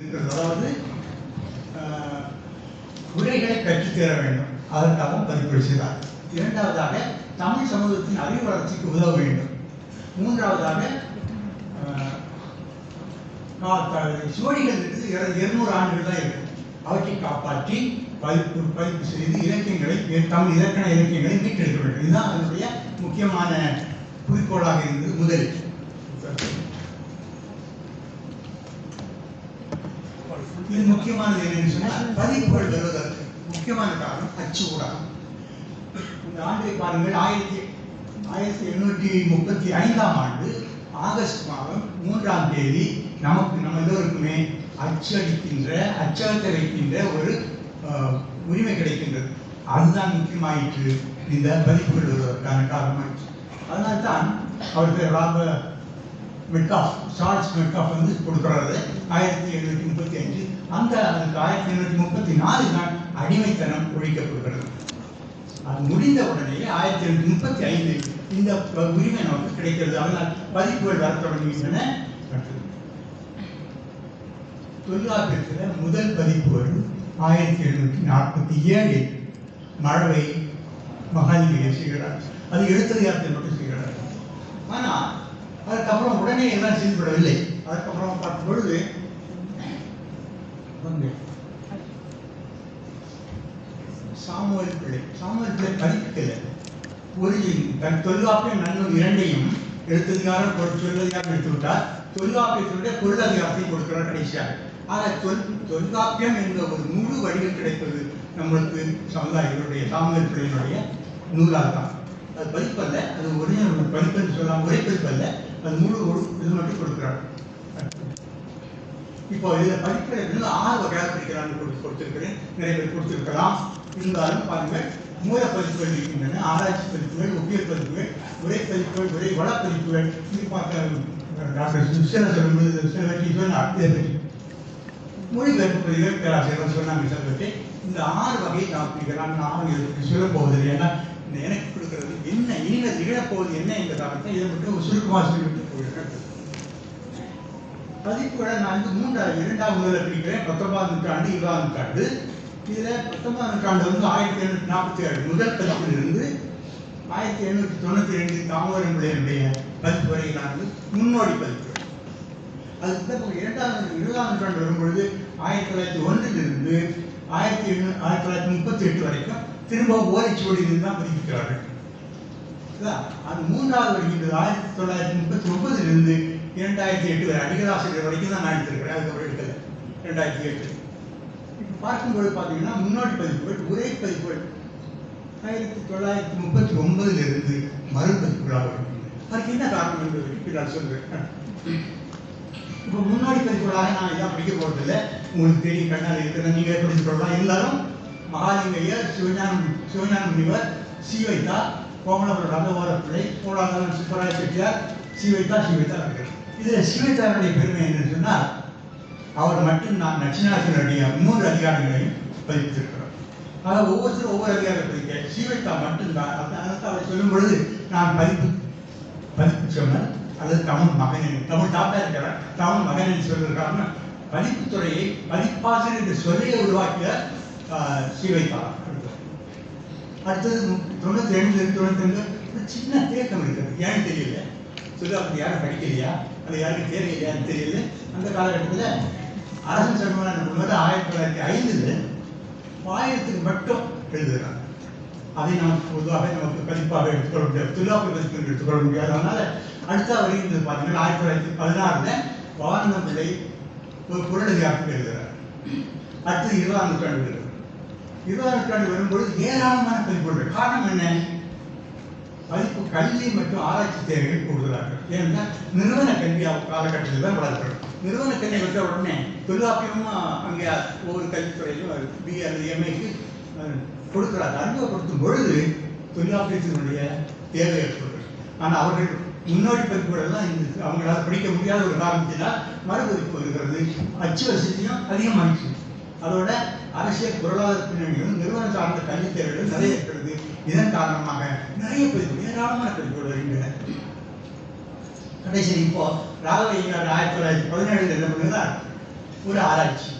அதாவது ஆஹ், கற்றுத்தர வேண்டும். அதற்காக பதிப்பு இரண்டாவதாக தமிழ் சமூகத்தின் அறிவு வளர்ச்சிக்கு உதவ வேண்டும். மூன்றாவதாக ஆஹ், கா- சுவடிகள் இருக்குது. இருநூறு ஆண்டுகள் தான் இருக்கும் அவற்றை காப்பாற்றி பதிப்பு பதிப்பு செய்து இலக்கியங்களை தமிழ் இலக்கண இலக்கியங்களை மீட்டெடுக்க வேண்டும். இதுதான் அதனுடைய முக்கியமான குறிக்கோளாக இருந்தது முதலில். இது முக்கியமானது என்னன்னு சொன்னால் பதிப்புகள் வருவதற்கு முக்கியமான காரணம் அச்சு ஊடகம். இந்த ஆண்டை பாருங்கள் ஆயிரத்தி ஆயிரத்தி எண்ணூற்றி முப்பத்தி ஐந்தாம் ஆண்டு ஆகஸ்ட் மாதம் மூன்றாம் தேதி நமக்கு நம்ம எல்லோருக்குமே அச்சடிக்கின்ற அச்சகத்தை வைக்கின்ற ஒரு உரிமை கிடைக்கின்றது. அதுதான் முக்கியமாயிற்று. இந்த பதிப்புகள் வருவதற்கான காரணமாயிற்று. அதனால்தான் அவருக்கு ராப மெட்காஃப் சார்ல்ஸ் மெட்காஃப் வந்து கொடுக்குறாரு. ஆயிரத்தி எழுநூற்றி முப்பத்தி அஞ்சு அந்த அதுக்கு ஆயிரத்தி எழுநூத்தி முப்பத்தி நாலு தான் அடிமைத்தனம் ஒழிக்கப்படுகிறது. அது முடிந்த உடனே ஆயிரத்தி எழுநூற்றி முப்பத்தி ஐந்து இந்த உரிமை நமக்கு கிடைக்கிறது. அதனால் பதிப்புகள் வர தொடங்குகின்றன. தொல்காப்பியத்தில் முதல் பதிப்பு வரும் ஆயிரத்தி எழுநூற்றி நாற்பத்தி ஏழில் மழவை மகாலிங்க செய்கிறார். அது எழுத்ததிகாரத்தை மட்டும் செய்கிறார். ஆனால் அதுக்கப்புறம் உடனே எல்லாம் செயல்படவில்லை அதுக்கப்புறம் பார்க்கும் பொழுது வந்து சாமுவல் பிள்ளை. சாமுவல் பிள்ளை பதிக்கல ஒரு தன் தொல்காப்பியம் நன்னும் இரண்டையும் எழுத்ததிகாரம் பொருள் சொல்லதிகாரம் எடுத்து விட்டார் தொல்காப்பியத்தினுடைய பொருளதிகாரத்தை கொடுக்கிறார் கடைசியாக. ஆக தொல் தொல்காப்பியம் என்ற ஒரு முழு வடிவம் கிடைப்பது நம்மளுக்கு சமுதாயங்களுடைய சாமுவல் பிள்ளையினுடைய நூலாக தான் அது பதிப்பல்ல அது ஒரே பதிப்பு சொல்லலாம். ஒரே பதிப்பல்ல அது முழு இது மட்டும் கொடுக்கிறார். இப்போ இதில் படிப்பில் ஆறு வகையாக படிக்கிறான்னு கொடுத்து கொடுத்திருக்கிறேன். நிறைய பேர் கொடுத்திருக்கலாம். இருந்தாலும் பாருங்க மூல பதிப்புகள் இருக்கின்றன ஆராய்ச்சி பதிப்புகள் ஒப்பிய பதிப்புகள் உரை பதிப்புகள் உரை வள பதிப்புகள். இது டாக்டர் சுசேன சொல்லும்போது மொழிபெயர்ப்பு பதிவுகள் பேராசிரியர் சொன்னாங்க சிலவற்றை இந்த ஆறு வகையை நான் பிரிக்கலாம் நான் இதற்கு பற்றி போவதில்லை. ஏன்னா எனக்கு கொடுக்கிறது என்ன இனிமேல் நிகழப்போவது என்ன என்பதாக இதை மட்டும் சுருக்கமாக சொல்லிவிட்டு போகிறேன் பதிப்புகளை நான் வந்து மூன்றாவது இரண்டாவது முதல்ல பிரிக்கிறேன் பத்தொன்பதாம் நூற்றாண்டு இருபதாம் நூற்றாண்டு. இதில் பத்தொன்பதாம் நூற்றாண்டு வந்து ஆயிரத்தி எழுநூற்றி நாற்பத்தி ஏழு முதல் பதிப்பிலிருந்து ஆயிரத்தி எழுநூற்றி தொண்ணூற்றி ரெண்டு தாமோதரம் பிள்ளையனுடைய பதிப்பு வரை நாள் வந்து முன்னோடி பதிப்பு அதுக்கு பிறகு இரண்டாம் இருபதாம் நூற்றாண்டு வரும்பொழுது ஆயிரத்தி தொள்ளாயிரத்தி ஒன்றிலிருந்து ஆயிரத்தி எண்ணூ ஆயிரத்தி தொள்ளாயிரத்தி முப்பத்தி எட்டு வரைக்கும் திரும்ப ஓலைச்சுவடியில் தான் பதிப்பிக்கிறார்கள். அது மூன்றாவது வருகின்றது. ஆயிரத்தி தொள்ளாயிரத்தி முப்பத்தி ஒன்பதிலிருந்து இரண்டாயிரத்தி எட்டு வரை அடிகளாசிரியர் வரைக்கும் தான் நான் எடுத்திருக்கிறேன். அதுக்கப்புறம் எடுக்கல. ரெண்டாயிரத்தி எட்டு. இப்போ பார்க்கும்போது பார்த்தீங்கன்னா முன்னோடி பதிப்புகள் உரை பதிப்புகள். ஆயிரத்தி தொள்ளாயிரத்தி முப்பத்தி ஒன்பதிலிருந்து மறுபதிப்புகளாக வருகின்றன அதுக்கு என்ன காரணம் என்பது பற்றி நான் சொல்கிறேன் இப்போ முன்னோடி பதிப்புகளாக நான் இதான் படிக்க போகிறதில்ல உங்களுக்கு தெரியும் கண்ணால் இருக்கிற நீங்கள் படித்து கொள்ளலாம். இருந்தாலும் மகாலிங்கையர் சிவஞானம் சிவஞான முனிவர் சீவைத்தா கோமலபுரம் ரங்கோர பிள்ளை கோலாங்கலம் சுப்பராய செட்டியார் சீவைத்தா சீவைத்தா இருக்கிறார் இதில் சீவைத்தாருடைய பெருமை என்னன்னு சொன்னால் அவர் மட்டும் நான் நச்சினாசனுடைய மூன்று அதிகாரங்களையும் பதிப்பித்திருக்கிறார். ஆக ஒவ்வொருத்தரும் ஒவ்வொரு அதிகாரம் படிக்க சீவைத்தா மட்டும்தான். அதான் அதற்கு அவர் சொல்லும் பொழுது நான் பதிப்பு பதிப்பு சொன்னேன் அல்லது தமிழ் மகனின் தமிழ் தாத்தா இருக்கிறார் தமிழ் மகனின் என்று சொல்லியிருக்காருன்னா பதிப்புத்துறையை பதிப்பாசிரியர் என்று சொல்லியே உருவாக்கிய ஆஹ், சீவைத்தா அடுத்தது தொண்ணூத்தி ரெண்டு தொண்ணூத்தி ரெண்டு சின்ன தேக்கம் இருக்கிறது. ஏன்னு தெரியல. சொல்லி அப்படி யாரும் படிக்கலையா? அது யாருக்கு தெரியலையான்னு தெரியல. அந்த காலகட்டத்தில் அரசு என்ன பண்ணுவது ஆயிரத்தி தொள்ளாயிரத்தி ஐந்துல பாயிரத்துக்கு மட்டும் எழுதுகிறாங்க. அதை நமக்கு பொதுவாக நமக்கு பதிப்பாக எடுத்துக்கொள்ள முடியாது தொழிலாளர் பதிப்பு எடுத்துக்கொள்ள முடியாது. அதனால அடுத்த வருகின்றது பார்த்தீங்கன்னா ஆயிரத்தி தொள்ளாயிரத்தி பதினாறுல பவானந்த பிள்ளை ஒரு குரலதிகாரத்தில் எழுதுகிறார். அடுத்தது இருபதாம் நூற்றாண்டு எழுதுகிறார் இருபதாம் நூற்றாண்டு வரும்பொழுது ஏராளமான பதிப்புகள் காரணம் என்ன? பதிப்பு கல்வி மற்றும் ஆராய்ச்சி தேவைகள் கூடுதலாக ஏனென்றால் நிறுவன கல்வி காலகட்டத்தில் தான் வளர்க்கணும். நிறுவன கல்வி வந்த உடனே தொழிலாப்பியமும் அங்கே ஒவ்வொரு கல்வித்துறையிலும் பி அல்லது எம்ஏக்கு கொடுக்கிறார் அறிமுகப்படுத்தும் பொழுது தொழிலாப்பியத்தினுடைய தேவை ஏற்படுகிறது. ஆனால் அவர்கள் முன்னோடி பதிப்புகளெல்லாம் இந்த அவங்களால படிக்க முடியாத ஒரு காரணத்தினால் மறுபதிப்பு வருகிறது. அச்சு வசதியும் அதிகமாகிடுச்சு அதோட அரசியல் பொருளாதார பின்னணியும் நிறுவன சார்ந்த கல்வி தேவைகளும் நிறைய இருக்கிறது. இதன் காரணமாக நிறைய பேர் ஏராளமான பதிப்புகள் வருகின்றன கடைசி இப்போ ராகவையார் ஆயிரத்தி தொள்ளாயிரத்தி பதினேழுல என்ன பண்ணுகிறார் ஒரு ஆராய்ச்சி.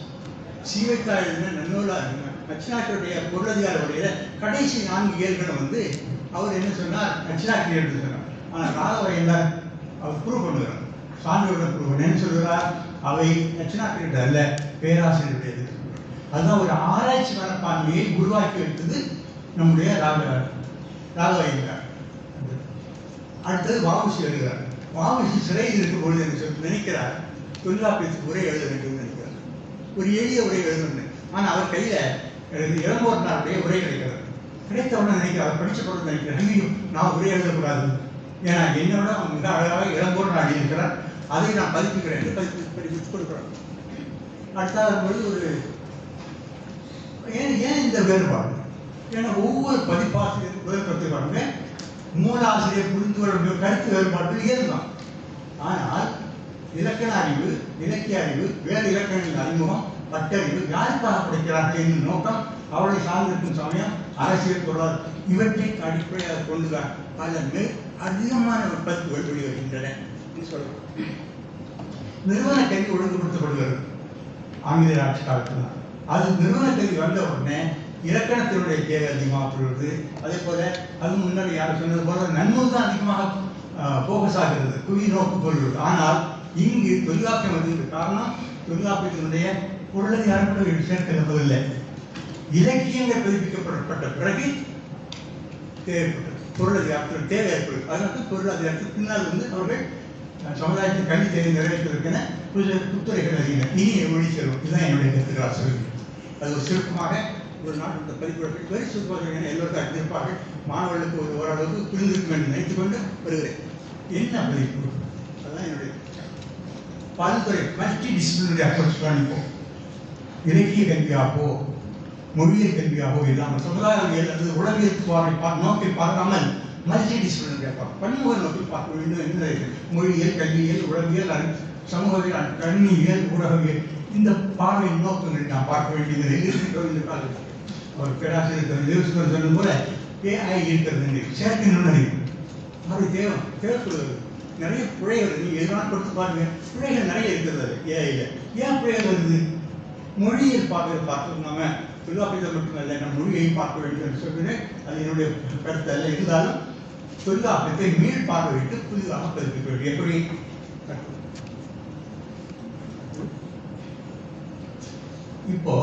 சீவைத்தா எழுதின இருந்தார் நச்சினாக்கியுடைய பொருளதிகார உடைய கடைசி நான்கு இயல்களை வந்து அவர் என்ன சொன்னார்? நச்சினாக்கி என்று சொன்னார். ஆனால் ராகவையார் அவர் ப்ரூவ் பண்ணுகிறார். சான்றுடன் ப்ரூவ் பண்ண என்ன சொல்கிறார் அவை நச்சினாக்கிட்ட அல்ல பேராசிரியருடையது அதுதான் ஒரு ஆராய்ச்சி மனப்பான்மையை உருவாக்கி வைத்தது நம்முடைய ராக ராகவையந்தார். அடுத்தது வாவுசி எழுதுகிறார். வாவுசி சிறையில் இருக்கும் பொழுது என்று சொல்லி நினைக்கிறார். தொல்காப்பியத்துக்கு உரை எழுத வேண்டும் நினைக்கிறார். ஒரு எளிய உரை எழுதணும் ஆனால் அவர் கையில் எழுதி இளம்போர்னாருடைய உரை கிடைக்கிறது. கிடைத்த நினைக்கிறார் நினைக்கிறார் படித்த பொருள் நினைக்கிறார் ஐயோ நான் உரை எழுதக்கூடாது. ஏன்னா என்னோட அவன் மிக அழகாக இளம்போர் நாடி இருக்கிறார். அதை நான் பதிப்புகிறேன் என்று பதிப்பு பதிப்பு கொடுக்குறார். அடுத்த பொழுது ஒரு ஏன் ஏன் இந்த வேறுபாடு? ஏன்னா ஒவ்வொரு பதிப்பாசிரியரும் வேறுபடுத்தி பாருங்க. மூலாசிரியர் புரிந்து கொள்ள கருத்து வேறுபாடு இயல்பான் ஆனால் இலக்கண அறிவு இலக்கிய அறிவு வேறு இலக்கணங்கள் அறிமுகம் பட்டறிவு யாருக்காக படிக்கிறார்கள் என்னும் நோக்கம் அவர்களை சார்ந்திருக்கும் சமயம் அரசியல் பொருளாதார இவற்றை அடிப்படையாக கொண்டு பல மேல் அதிகமான பதிப்புகள் வெளிவருகின்றன என்று சொல்லலாம். நிறுவன கல்வி ஒழுங்குபடுத்தப்படுகிறது. ஆங்கிலேயர் ஆட்சி காலத்தில். அது நிறுவன கல்வி வந்த உடனே இலக்கணத்தினுடைய தேவை அதிகமாக அதிகமாகப்படுவது அதே போல அது முன்னாடி யார் சொன்னது போல நன்மை தான் அதிகமாக போக்கஸ் ஆகிறது குவி நோக்கு கொள்வது ஆனால் இங்கு தொல்காப்பியம் வந்ததுக்கு காரணம் தொல்காப்பியத்தினுடைய பொருளதிகாரம் கூட சேர்த்திருப்பதில்லை இலக்கியங்கள் பதிப்பிக்கப்படப்பட்ட பிறகு தேவைப்பட்டது. பொருளதிகாரத்தில் தேவை ஏற்படுது அதனால பொருளாதாரத்துக்கு பின்னால் வந்து அவர்கள் அஹ், சமுதாயத்தின் கல்வி தேவை நிறைவேற்றுவதற்கென புத்துறைகள் அறிகின்றன இனி மொழி செல்வம். இதுதான் என்னுடைய கருத்துக்களாக சொல்கிறேன் அது ஒரு சுருக்கமாக ஒரு நாள் இந்த பள்ளிக்கூடத்தில் வெரி சுருக்கமாக என எல்லோருக்கும் அறிந்திருப்பார்கள் மாணவர்களுக்கு ஒரு ஓரளவுக்கு புரிந்திருக்கும் என்று நினைத்துக் கொண்டு வருகிறேன். என்ன பதிப்பு அதுதான் என்னுடைய பல்துறை மல்டி டிசிப்ளினரி அப்ரோச் பண்ணிப்போம் இலக்கிய கல்வியாகவோ மொழியியல் கல்வியாகவோ இல்லாமல் சமுதாயவியல் அல்லது உளவியல் நோக்கி பார்க்காமல் மல்டி டிசிப்ளினரி அப்ரோச் பன்முக நோக்கி பார்க்க வேண்டும் என்று மொழியியல் கல்வியியல் உளவியல் சமூகவியல் கல்வியியல் ஊடகவியல் இந்த பார்வையின் நோக்கங்களை நாம் பார்க்க வேண்டியது இருக்கிறோம் இந்த காலத்தில் அவர் பேராசிரியர் யோசிப்பர் சொன்னது போல ஏஐ இருக்கிறது. செயற்கை நுண்ணறிவு அது தேவை தேவைப்படுவது நிறைய பிழைகள் வருது. நீங்க எதுனாலும் கொடுத்து பாருங்க. பிழைகள் நிறைய இருக்கிறது. ஏஐயில் ஏன் பிழைகள் வருது? மொழியை பார்க்க பார்த்து நாம தொல்காப்பியத்தை மட்டுமல்ல நம் மொழியை பார்க்க வேண்டும் என்று சொல்கிறேன். அது என்னுடைய கருத்து அல்ல. இருந்தாலும் தொல்காப்பியத்தை மீள் பார்வையிட்டு புதிதாக பதிப்பிக்க வேண்டும் எப்படி? இப்போ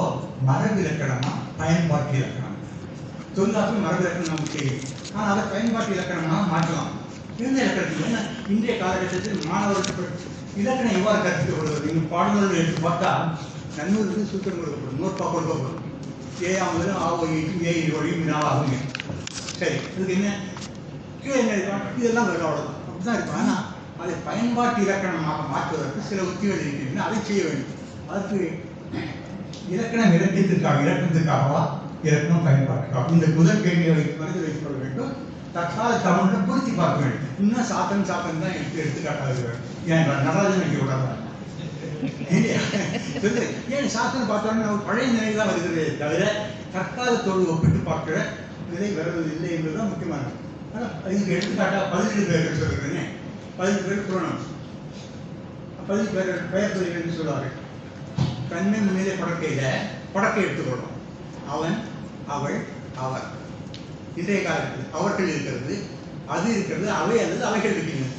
மரபு இலக்கணமா பயன்பாட்டு இலக்கணம்? தொல்காப்பியம் மரபு இலக்கணம் நமக்கு தெரியும் ஆனால் அதை பயன்பாட்டு இலக்கணமாக மாற்றலாம். இந்த இலக்கணத்துக்கு என்ன? இன்றைய காலகட்டத்தில் மாணவர்கள் இலக்கணம் எவ்வாறு கற்பிக்கப்படுவது நீங்கள் பாடல்கள் எடுத்து பார்த்தா நன்னூருக்கு சூத்திரம் கொடுக்கப்படும். நூற்பா கொடுக்கப்படும். ஏ முதல் ஆவோ ஈட்டும் ஏ இருவழியும் வினாவாகுங்க சரி இதுக்கு என்ன? கீழே என்ன இருக்கும் இதெல்லாம் வேறு அவ்வளோதான் அப்படிதான் இருக்கும். ஆனால் அதை பயன்பாட்டு இலக்கணமாக மாற்றுவதற்கு சில உத்திகள் இருக்கின்றன. அதை செய்ய வேண்டும். அதற்கு இலக்கணம் இலக்கியத்திற்காக இலக்கணத்திற்காகவா? இலக்கணம் பயன்பாட்டுக்காக. இந்த முதல் கேள்வியை வைத்து மனதில் வைத்துக் கொள்ள வேண்டும். தற்கால தமிழுடன் பொருத்தி பார்க்க வேண்டும். இன்னும் சாத்தன் சாத்தன் தான் எடுத்து எடுத்துக்காட்டாக ஏன் நடராஜன் வைக்க விடாதான் ஏன் சாத்தன் பார்த்தாலும் நம்ம பழைய நிலை தான் வருகிறது தவிர தற்காலத்தோடு ஒப்பிட்டு பார்க்கிற நிலை வருவது இல்லை என்பதுதான் முக்கியமானது. ஆனால் இதுக்கு எடுத்துக்காட்டாக பதினெட்டு பேர்கள் சொல்கிறேனே பதினெட்டு பேர் புராணம். பதினெட்டு பேர் பெயர் பதிவு என்று சொல்லுவார்கள் கண்ணை முன்னிலை படக்கையில படக்கை எடுத்துக்கொள்ளும் அவன் அவள் அவர். இன்றைய காலத்தில் அவர்கள் இருக்கிறது அது இருக்கிறது அவை அல்லது அவைகள் இருக்கின்றன.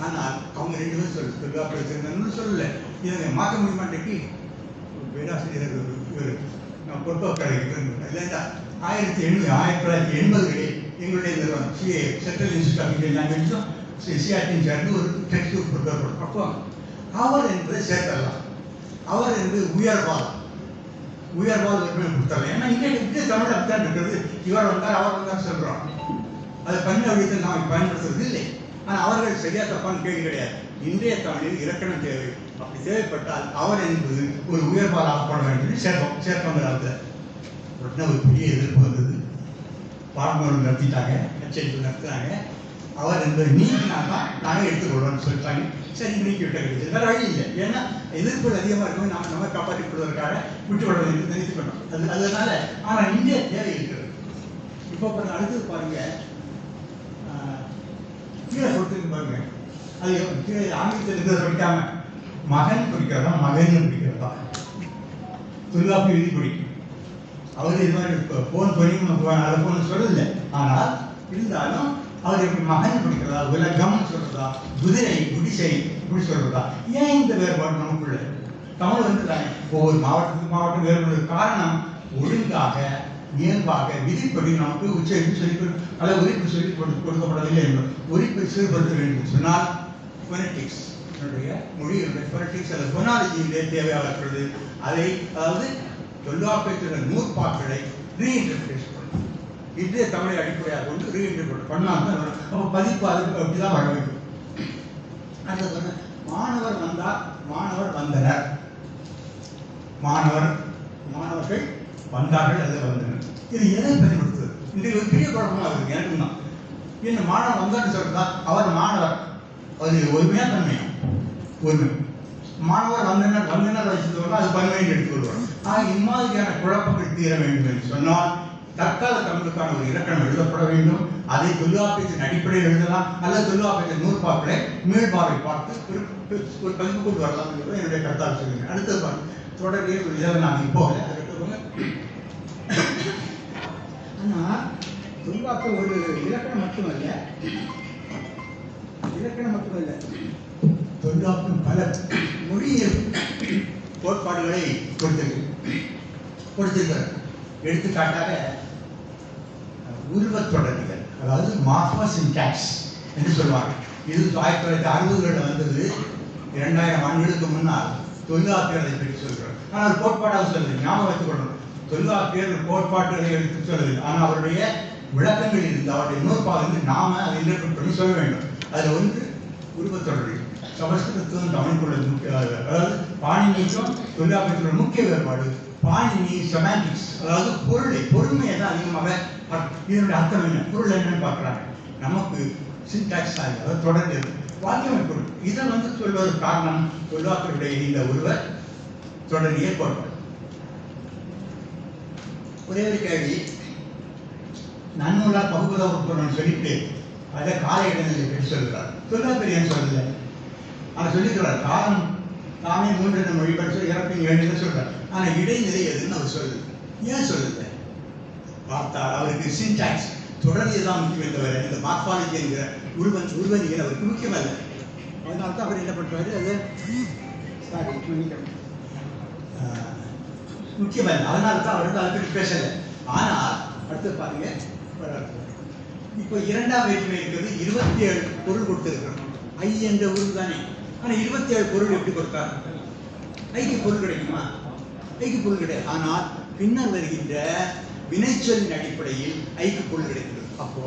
ஆனால் அவங்க ரெண்டு பேரும் சொல்லு தொல்காப்பியத்தில் சொல்லல. இதை மாற்ற முடியுமான்றைக்கு பேராசிரியர் ஒரு- ஒரு இல்லைண்டா ஆயிரத்தி எண்ணூறு ஆயிரத்தி தொள்ளாயிரத்தி எண்பதுகளில் எங்களுடைய நிறுவனம் CA central institute of Indian லாங்குவேஜும் சிஆர்டியும் சேர்ந்து ஒரு டெக்ஸ்ட் புக் ப்ரிப்பேர் அப்போ அவர் என்பதை சேர்த்தலாம் அவர் வந்து உயர்வால் உயர்வால் எப்படி கொடுத்தாங்க. ஏன்னா இங்கே இங்கே தமிழ் அப்படித்தான் இருக்கிறது. இவர் வந்தார் அவர் வந்தார் சொல்கிறோம் அது பண்ண வழியத்தில் நாம் பயன்படுத்துறது இல்லை. ஆனால் அவர்கள் சரியா தப்பான்னு கேள்வி கிடையாது. இன்றைய தமிழில் இலக்கணம் தேவை. அப்படி தேவைப்பட்டால் அவர் என்பது ஒரு உயர்வால் ஆக்கப்பட வேண்டும் என்று சேர்த்தோம் சேர்த்தோம் காலத்தில் உடனே ஒரு பெரிய எதிர்ப்பு வந்தது. பாடநூல் நடத்திட்டாங்க. எச்சரிக்கை நடத்தினாங்க அவர் என்பதை நீக்கினாதான் நாங்கள் எடுத்துக்கொள்வோம்னு சொல்லிட்டாங்க. சரி நீக்கி விட்ட கிடைச்சது வேற வழி இல்லை ஏன்னா எதிர்ப்புகள் அதிகமாக இருக்கும் நம்ம நம்ம காப்பாற்றிக் கொள்வதற்காக விட்டு விட வேண்டும் நினைத்து பண்ணோம் அது அதனால ஆனால் இந்திய தேவை இருக்கிறது. இப்போ அடுத்தது பாருங்க. கீழே கொடுத்துருக்கு பாருங்க. அது கீழே ஆங்கிலத்தில் இருந்ததை படிக்காம மகன் குறிக்கிறதா மகன் குறிக்கிறதா எழுதி விதிப்படி அவர் இது மாதிரி போன் பண்ணி அதை போன சொல்லல. ஆனால் இருந்தாலும் அவர் எப்படி மகன் பிடிக்கிறதா உலகம் சொல்றதா குதிரை குடிசை இப்படி சொல்றதா? ஏன் இந்த வேறுபாடு நமக்குள்ள தமிழ் வந்து தானே ஒவ்வொரு மாவட்டத்துக்கு மாவட்டம் வேறுபடுற காரணம் ஒழுங்காக இயல்பாக விதிப்படி நமக்கு உச்சரிப்பு சொல்லி கொடு- அல்ல உரிப்பு சொல்லி கொடு- கொடுக்கப்படவில்லை என்பது. உரிப்பை சீர்படுத்த வேண்டும் சொன்னால் பொலிட்டிக்ஸ் என்னுடைய மொழியினுடைய பொலிட்டிக்ஸ் அல்லது பொனாலஜியிலே தேவையாகிறது அதை அதாவது தொல்காப்பியத்தில் நூற்பாக்களை ரீஇன்டர்பிரேஷன் இன்றைய தமிழை அடிப்படையாக கொண்டு ரீஇன்டர்பிரேட் பண்ணால் தான் அப்போ பதிப்பு அதுக்கு அப்படிதான் வர வேண்டும். அடுத்தது வந்து மாணவர் வந்தார் மாணவர் வந்தனர். மாணவர் மாணவர்கள் வந்தார்கள் அல்லது வந்தனர். இது எதை பயன்படுத்துவது இன்றைக்கு ஒரு பெரிய குழப்பமாக இருக்குது எனக்கும் தான் என்ன மாணவர் வந்தார்னு சொல்றதா? அவர் மாணவர். அது ஒருமையா தன்மையா? ஒருமை. மாணவர் வந்தனர் வந்தனர் வச்சுட்டோம்னா அது பன்மையை எடுத்துக்கொள்வார் ஆக இம்மாதிரியான குழப்பங்கள் தீர வேண்டும் என்று சொன்னால் தற்கால தமிழுக்கான ஒரு இலக்கணம் எழுதப்பட வேண்டும். அதை தொல்காப்பியத்தின் அடிப்படையில் எழுதலாம். அல்லது தொல்காப்பியத்தின் நூற்பாக்களை மீள்பார்வை பார்த்து ஒரு ஒரு பதிப்பு கொண்டு வரலாம் என்பது என்னுடைய கருத்தாக சொல்லுங்க அடுத்தது பாருங்க. ஒரு இதை நான் இப்போ ஆனால் தொல்காப்பியம் ஒரு இலக்கணம் மட்டுமல்ல. இலக்கணம் மட்டுமல்ல. தொல்காப்பியம் பல மொழியியல் கோட்பாடுகளை கொடுத்திருக்கு. கொடுத்திருக்கிறார் எடுத்துக்காட்டாக உருவத் தொடர்கள் அதாவது மார்பா சின்டாக்ஸ் என்று சொல்லுவாங்க. இது ஆயிரத்தி தொள்ளாயிரத்தி அறுபதுகளில் வந்தது. இரண்டாயிரம் ஆண்டுகளுக்கு முன்னால் தொல்காப்பியர் அதை பற்றி சொல்கிறார் ஆனால் கோட்பாடாக சொல்லுது ஞாபகம் வைத்துக் கொள்ளணும். தொல்காப்பியர் கோட்பாடுகளை எடுத்து சொல்லுது ஆனால் அவருடைய விளக்கங்கள் இருந்து அவருடைய நூற்பாக இருந்து நாம அதை இன்டர்பிரட் பண்ணி சொல்ல வேண்டும். அதில் ஒன்று உருவத் தொடர்பு சமஸ்கிருதத்துவம் தமிழுக்குள்ள முக்கிய அதாவது பாணினிக்கும் தொல்காப்பியத்தோட முக்கிய வேறுபாடு பாணினி செமாண்டிக்ஸ் அதாவது பொருளை பொறுமையை தான் அதிகமாக இதனுடைய அர்த்தம் என்ன? பொருள் என்னன்னு பார்க்குறாங்க. நமக்கு சின்டாக்ஸ் அதாவது தொடர்ந்து வாக்கியம் பொருள். இதை வந்து சொல்வதற்கு காரணம் சொல்வாக்களுடைய இந்த ஒருவர் தொடர்ந்து ஏற்பாடு ஒரே ஒரு கேள்வி. நன்னூலா பகுபத உட்பொருள் சொல்லிட்டு அதை கால இடங்களில் பற்றி சொல்கிறார்? தொல்காப்பியர் ஏன் சொல்லல? ஆனால் சொல்லிக்கிறார் காலம் தாமே மூன்று மொழி படிச்சு இறப்பின் ஏழுன்னு சொல்றார். ஆனா இடைநிலை எதுன்னு அவர் சொல்லுது ஏன் சொல்லுது பார்த்தார். அவருக்கு சின்டாக்ஸ் தொடர்ந்து தான் முக்கியமே தவிர இந்த மார்பாலஜி என்கிற உருவன் உருவனியல் அவருக்கு முக்கியமல்ல. அதனால தான் அவர் என்ன பண்ணுறாரு அது சாரி மன்னிக்கணும். ஆஹ், முக்கியமல்ல. அதனால தான் அவர் அதை பற்றி பேசலை. ஆனால் அடுத்து பாருங்க இப்போ இரண்டாம் வேற்றுமை இருக்கிறது. இருபத்தி ஏழு பொருள் கொடுத்திருக்கிறோம் ஐ என்ற உருள் தானே. ஆனால் இருபத்தி ஏழு பொருள் எப்படி கொடுத்தார்? ஐக்கு பொருள் கிடைக்குமா? ஐக்கு பொருள் கிடையாது. ஆனால் பின்னர் வருகின்ற வினைச்சொல்லின் அடிப்படையில் ஐக்கு பொருள் கிடைக்கிறது. அப்போ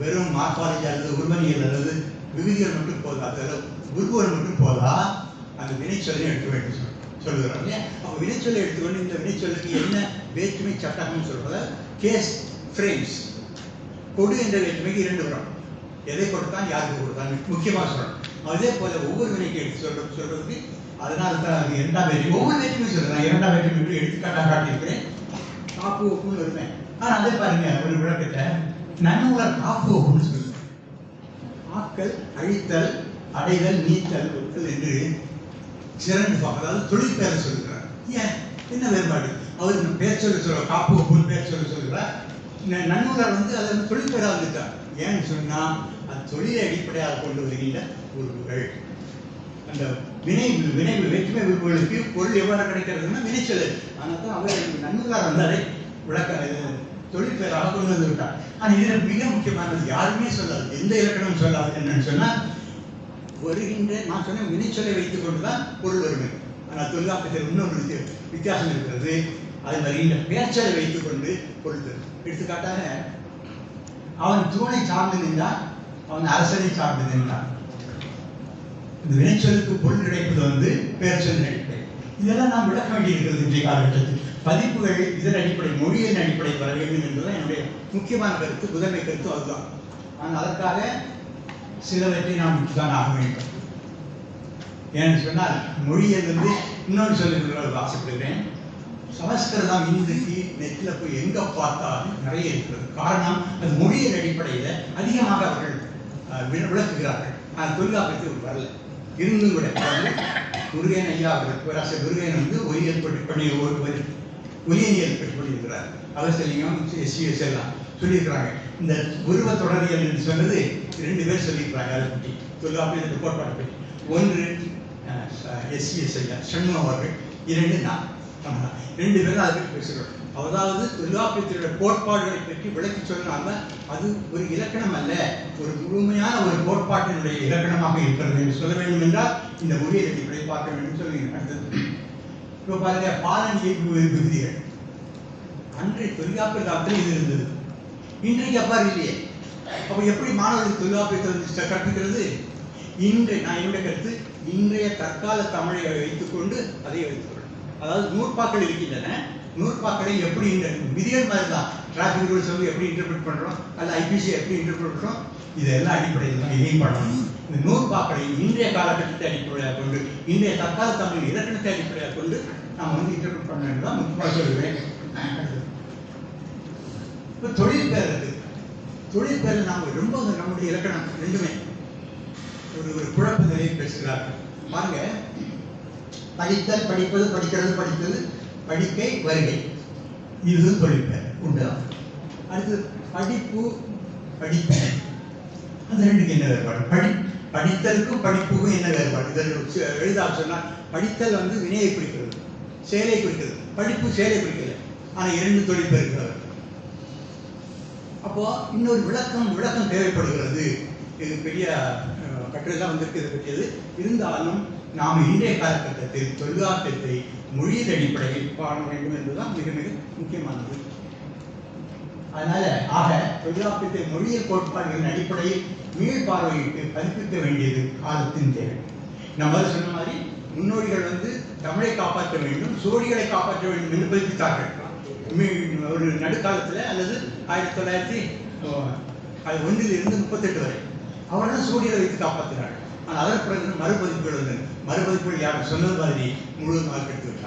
வெறும் மார்பாலஜி அல்லது உருவனியல் அல்லது விகுதிகள் மட்டும் போதா அல்லது உருவல் மட்டும் போதா அந்த வினைச்சொல்லை எடுக்க வேண்டும் சொல்லுகிறோம் இல்லையா? அப்போ வினைச்சொல்லை எடுத்துக்கொண்டு இந்த வினைச்சொல்லுக்கு என்ன வேற்றுமை சட்டகம்னு சொல்றது கேஸ் ஃப்ரேம்ஸ் கொடு என்ற வேற்றுமைக்கு இரண்டு வரும் எதை கொடுத்தான் யாருக்கு கொடுத்தான் முக்கியமாக சொல்கிறோம் அதே போல ஒவ்வொரு வினைக்கு எடுத்து சொல்ற சொல்றதுக்கு அதனால தான் அது இரண்டாம் வேற்றுமை. ஒவ்வொரு வேற்றுமை சொல்றேன். இரண்டாம் வேற்றுமை எடுத்துக்காட்டாக காட்டியிருக்கிறேன். காப்பு ஒப்புன்னு வருவேன் ஆனால் அதே பாருங்க ஒரு விளக்கத்தை. நன்னுலர் காப்பு ஒப்புன்னு சொல்லுவேன். ஆக்கல் அழித்தல் அடைதல் நீத்தல் ஒத்தல் என்று சிறந்து பார்க்க அதாவது தொழிற்பெயரை சொல்லுகிறார். ஏன்? என்ன வேறுபாடு? அவர் பேர் சொல்ல சொல்ற காப்பு ஒப்புன்னு பேர் சொல்ல சொல்லுகிறார் ந- நன்னூலர் வந்து அதை தொழில் தொழிற்பெயராக வந்துட்டார் ஏன்னு சொன்னால் அது தொழிலை அடிப்படையாக கொண்டு வருகின்ற உறுப்புகள் அந்த வினை வினை வேற்றுமை உறுப்புகளுக்கு பொருள் எவ்வாறு கிடைக்கிறதுன்னா வினைச்சொல். ஆனால் தான் அவர் நன்முகார் வந்து அதை விளக்க தொழிற்பெயராக கொண்டு வந்து விட்டார். ஆனால் இதில் மிக முக்கியமானது யாருமே சொல்லாது எந்த இலக்கணம் சொல்லாது என்னன்னு சொன்னா வருகின்ற நான் சொன்ன வினைச்சொலை வைத்துக் கொண்டுதான் பொருள் வருமை. ஆனால் தொல்காப்பியத்தில் இன்னொரு வித்தியாசம் இருக்கிறது. அது வருகின்ற பேச்சலை வைத்துக் கொண்டு பொருள் தரும். எடுத்துக்காட்டாக அவன் தூணை சார்ந்து நின்றான் அவன் அரசனை சார்ந்து நின்றான். இந்த வினைச்சொலுக்கு பொருள் கிடைப்பது வந்து பெயர்ச்சொல் அடிப்படை. இதெல்லாம் நாம் விளக்க வேண்டியிருக்கிறது இன்றைய காலகட்டத்தில். பதிப்புகள் இதன் அடிப்படை மொழியின் அடிப்படை வர வேண்டும் என்பதுதான் என்னுடைய முக்கியமான கருத்து முதன்மை கருத்து அதுதான். ஆனால் அதற்காக சிலவற்றை நாம் விட்டுதான் ஆக வேண்டும். ஏன்னு சொன்னால் மொழியை வந்து இன்னொன்று சொல்லுகிறது ஆசைப்படுகிறேன் சமஸ்கிருதம் இன்றைக்கு நெட்டில் போய் எங்கே பார்த்தாலும் நிறைய இருக்கிறது. காரணம் அது மொழியின் அடிப்படையில் அதிகமாக அவர்கள் விளக்குகிறார்கள். ஆனால் தொழிலாக்கத்தில் வரல. இருந்தும் கூட முருகன் ஐயா அவர் பேராசர் முருகன் வந்து ஒலியல் ஏற்பட்டு பண்ணி ஒரு ஒரு ஒலியனியல் பண்ணியிருக்கிறார். அவசியம் எஸ்சிஎஸ் எல்லாம் சொல்லியிருக்கிறாங்க. இந்த உருவ தொடரியல் என்று சொன்னது ரெண்டு பேர் சொல்லியிருக்கிறாங்க அதை பற்றி. தொல்லாப்பியத்துக்கு கோட்பாடு பற்றி. ஒன்று எஸ்சிஎஸ் ஐயா சண்முகம் அவர்கள். இரண்டு நான். ரெண்டு பேரும் அதை பற்றி பேசுகிறோம். அதாவது தொல்லாப்பியத்தினுடைய கோட்பாடுகளை பற்றி விளக்கி சொல்லாம அது ஒரு இலக்கணம் அல்ல. ஒரு முழுமையான ஒரு கோட்பாட்டினுடைய இலக்கணமாக இருக்கிறது என்று சொல்ல வேண்டும் என்றால் இந்த மொழியை இப்படி பார்க்க வேண்டும் சொல்லுங்க அடுத்தது. இப்போ பாருங்க பாலன் இயக்கு விகுதிகள் அன்றைய தொல்காப்பிய காலத்தில் இது இருந்தது. இன்றைக்கு அவ்வாறு இல்லையே. அப்போ எப்படி மாணவர்கள் தொல்காப்பியத்தை கற்றுக்கிறது கற்பிக்கிறது? நான் என்னுடைய கருத்து இன்றைய தற்கால தமிழை வைத்துக்கொண்டு அதை வைத்துக்கொள்ளும் அதாவது நூற்பாக்கள் இருக்கின்றன. நூற்பாக்களை எப்படி இந்த விதிகள் மாதிரி தான் டிராஃபிக் ரூல்ஸ் வந்து எப்படி இன்டர்பிரட் பண்றோம்? அல்ல ஐபிசி எப்படி இன்டர்பிரட் பண்ணுறோம் இதெல்லாம் அடிப்படையில் தான் இதையும் பண்ணணும் இந்த நூற்பாக்களை இன்றைய காலகட்டத்தை அடிப்படையாக கொண்டு இன்றைய தற்கால தமிழ் இலக்கணத்தை அடிப்படையாக கொண்டு நாம் வந்து இன்டர்பிரட் பண்ண தான் முக்கியமாக சொல்லுவேன். இப்போ தொழில் பேர் இருக்கு தொழில் பேர் நாம் ரொம்ப நம்முடைய இலக்கணம் ரெண்டுமே. ஒரு ஒரு குழப்ப நிலையில் பேசுகிறார்கள். பாருங்க. படித்தல் படிப்பது படிக்கிறது படித்தது. படிக்கை வருகை இது தொழில் உண்டா? அடுத்து படிப்பு படிப்பு. அது ரெண்டுக்கு என்ன வேறுபாடு? படி படித்தலுக்கும் படிப்புக்கும் என்ன வேறுபாடு? இதில் எழுதா சொன்னால் படித்தல் வந்து வினையை குறிக்கிறது. செயலை குறிக்கிறது. படிப்பு செயலை குறிக்கல. ஆனால் இரண்டு தொழில் பெறுகிறவர் அப்போ இன்னொரு விளக்கம் விளக்கம் தேவைப்படுகிறது. இது பெரிய அஹ், கட்டுரை தான் வந்திருக்கு. இதை பற்றியது. இருந்தாலும் நாம் இன்றைய காலகட்டத்தில் தொழிலாக்கத்தை மொழியின் அடிப்படையில் பாட வேண்டும் என்பதுதான் மிக மிக முக்கியமானது. அதனால ஆக தொல்காப்பியத்தை மொழியியல் கோட்பாடுகளின் அடிப்படையில் மீள் பார்வையிட்டு பதிப்பிக்க வேண்டியது காலத்தின் தேவை. நம்ம சொன்ன மாதிரி முன்னோடிகள் வந்து தமிழை காப்பாற்ற வேண்டும் சோழிகளை காப்பாற்ற வேண்டும் என்று பதிப்பித்தார்கள் ஒரு நடுக்காலத்துல அல்லது ஆயிரத்தி தொள்ளாயிரத்தி அது ஒன்றிலிருந்து முப்பத்தெட்டு வரை அவர்கள் சூரியனை வைத்து காப்பாற்றினார்கள். ஆனால் அதற்கு பிறகு மறுபதிப்புகள் வந்தன. மறுபதிப்புகள் யாரும் சொன்னது மாதிரி முழுவதுமாக கெடுத்து விட்டார்கள்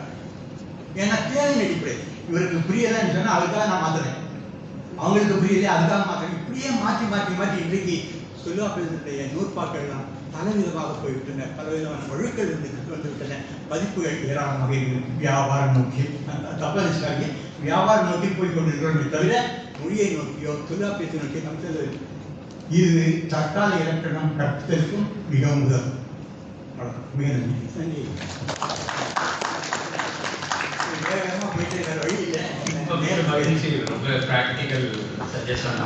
ஏன்னா தேவையின் அடிப்படை. இவருக்கு புரியலன்னு சொன்னா அதுக்காக நான் மாத்துறேன். அவங்களுக்கு புரியலையே அதுக்காக மாத்துறேன். இப்படியே மாற்றி மாற்றி மாற்றி இன்றைக்கு தொல்காப்பியத்தினுடைய நூற்பாக்கள்லாம் பலவிதமாக போய்விட்டன பலவிதமான வழுக்கள் வந்து வந்துவிட்டன. பதிப்புகள் ஏராளமாக இருக்கு வியாபார நோக்கி தப்பாக வியாபார நோக்கி போய் கொண்டிருக்கிறோம் தவிர மொழியை நோக்கியோ தொழிலாப்பியத்தை நோக்கி நமக்கு இது தற்கால இலக்கணம் கற்பித்தலுக்கும் மிகவும் உதவும். மிக நன்றி. நன்றி. Practical suggestion